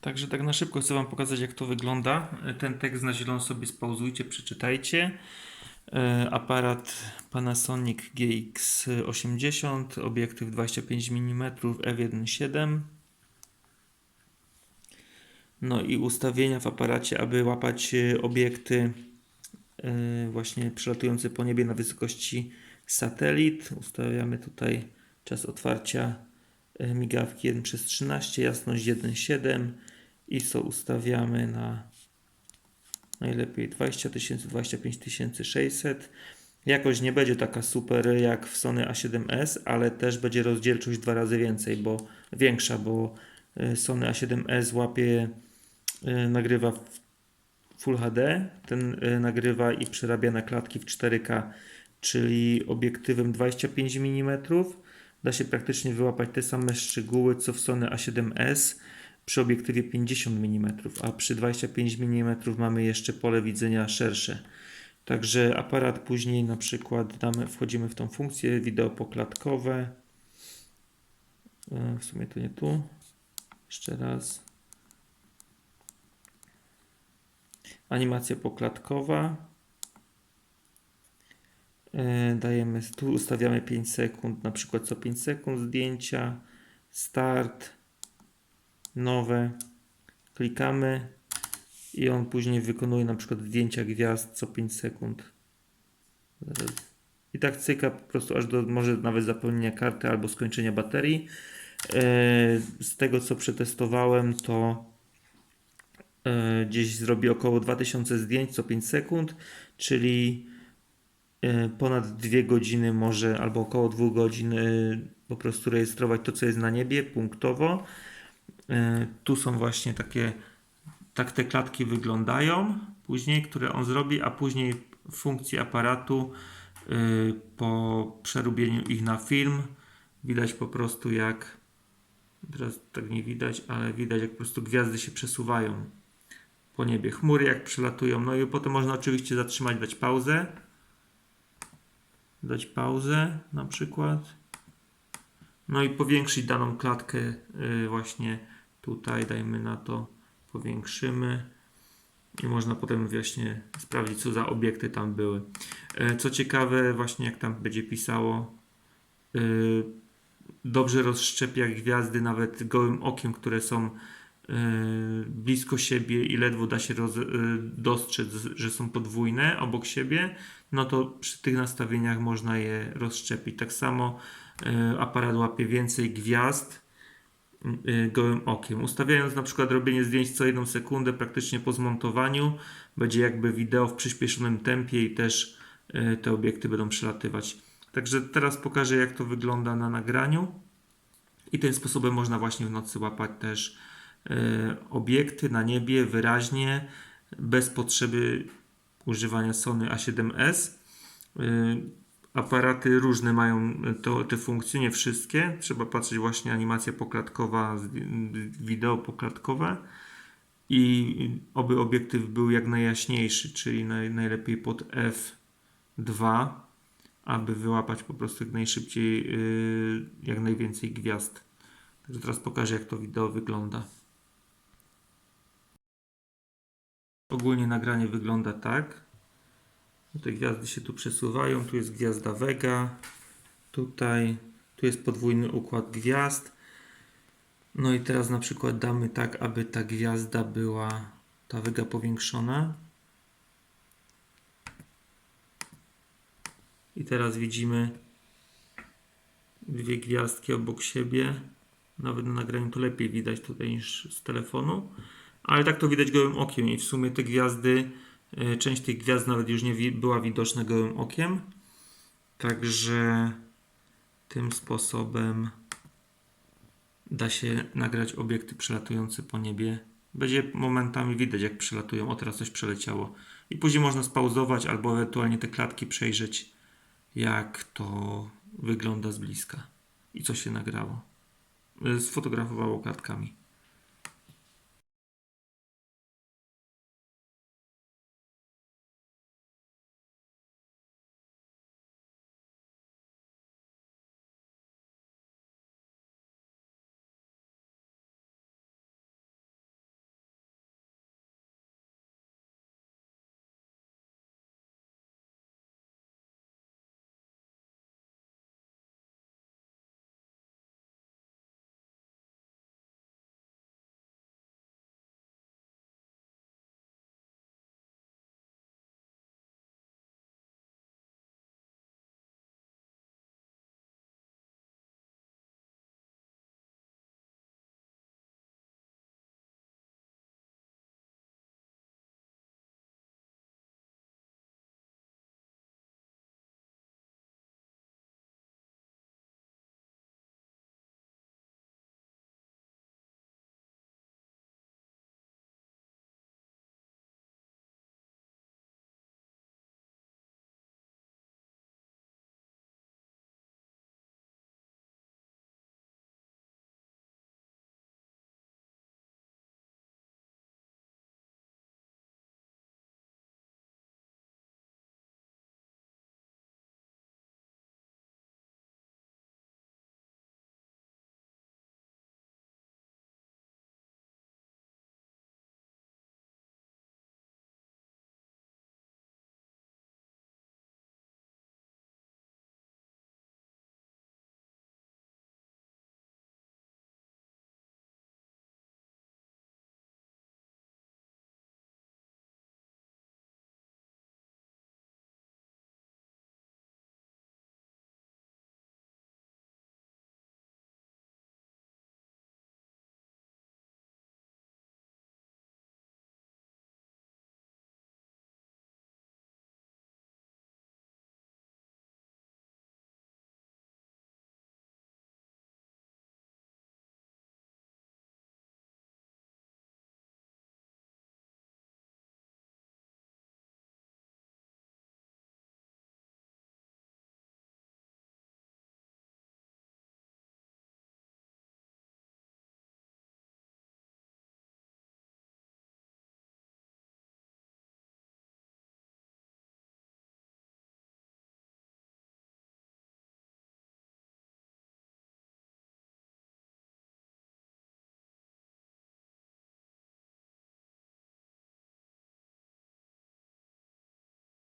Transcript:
Także tak na szybko chcę Wam pokazać, jak to wygląda. Ten tekst na zielono sobie spauzujcie, przeczytajcie. E, Aparat Panasonic GX80, obiektyw 25 mm f1.7. No i ustawienia w aparacie, aby łapać e, obiekty e, właśnie przelatujące po niebie na wysokości satelit. Ustawiamy tutaj czas otwarcia migawki 1 przez 13, jasność 1.7 ISO ustawiamy na najlepiej 20 tysięcy, 25 600. Jakość nie będzie taka super jak w Sony A7S, ale też będzie rozdzielczość dwa razy więcej, bo większa, bo y, Sony A7S łapie, y, nagrywa w Full HD, ten y, nagrywa i przerabia na klatki w 4K, czyli obiektywem 25 mm. Da się praktycznie wyłapać te same szczegóły co w Sony A7S przy obiektywie 50 mm, a przy 25 mm mamy jeszcze pole widzenia szersze. Także aparat później na przykład damy, wchodzimy w tą funkcję wideo poklatkowe. E, W sumie to nie tu. Jeszcze raz. Animacja poklatkowa. E, Dajemy, tu ustawiamy 5 sekund, na przykład co 5 sekund zdjęcia. Start nowe, klikamy i on później wykonuje na przykład zdjęcia gwiazd co 5 sekund. I tak cyka po prostu aż do może nawet zapełnienia karty albo skończenia baterii. E, Z tego co przetestowałem to e, gdzieś zrobi około 2000 zdjęć co 5 sekund, czyli e, ponad 2 godziny może albo około 2 godzin po prostu rejestrować to co jest na niebie punktowo. E, Tu są właśnie takie, tak te klatki wyglądają później, które on zrobi, a później funkcji aparatu e, po przerobieniu ich na film. Widać po prostu jak teraz tak nie widać, ale widać jak po prostu gwiazdy się przesuwają po niebie, chmury jak przelatują, no i potem można oczywiście zatrzymać, dać pauzę. Dać pauzę na przykład. No i powiększyć daną klatkę y, właśnie tutaj, dajmy na to, powiększymy i można potem właśnie sprawdzić, co za obiekty tam były. E, Co ciekawe, właśnie jak tam będzie pisało, y, dobrze rozszczepia gwiazdy nawet gołym okiem, które są y, blisko siebie i ledwo da się roz, dostrzec, że są podwójne obok siebie, no to przy tych nastawieniach można je rozszczepić. Tak samo aparat łapie więcej gwiazd gołym okiem. Ustawiając na przykład robienie zdjęć co jedną sekundę praktycznie po zmontowaniu, będzie jakby wideo w przyspieszonym tempie i też y, te obiekty będą przelatywać. Także teraz pokażę jak to wygląda na nagraniu i tym sposobem można właśnie w nocy łapać też y, obiekty na niebie wyraźnie, bez potrzeby używania Sony A7S. Aparaty różne mają to, te funkcje, nie wszystkie. Trzeba patrzeć właśnie animacja poklatkowa, wideo poklatkowe i oby obiektyw był jak najjaśniejszy, czyli naj, najlepiej pod f2, aby wyłapać po prostu jak najszybciej y, jak najwięcej gwiazd. Także teraz pokażę jak to wideo wygląda. Ogólnie nagranie wygląda tak. Te gwiazdy się tu przesuwają. Tu jest gwiazda Vega. Tutaj. Tu jest podwójny układ gwiazd. No i teraz na przykład damy tak, aby ta gwiazda była, ta Vega powiększona. I teraz widzimy dwie gwiazdki obok siebie. Nawet na nagraniu to lepiej widać tutaj niż z telefonu. Ale tak to widać gołym okiem i w sumie te gwiazdy, część tych gwiazd nawet już nie wi- była widoczna gołym okiem. Także tym sposobem da się nagrać obiekty przelatujące po niebie. Będzie momentami widać jak przelatują. O teraz coś przeleciało. I później można spauzować albo ewentualnie te klatki przejrzeć jak to wygląda z bliska i co się nagrało. E, Sfotografowało klatkami.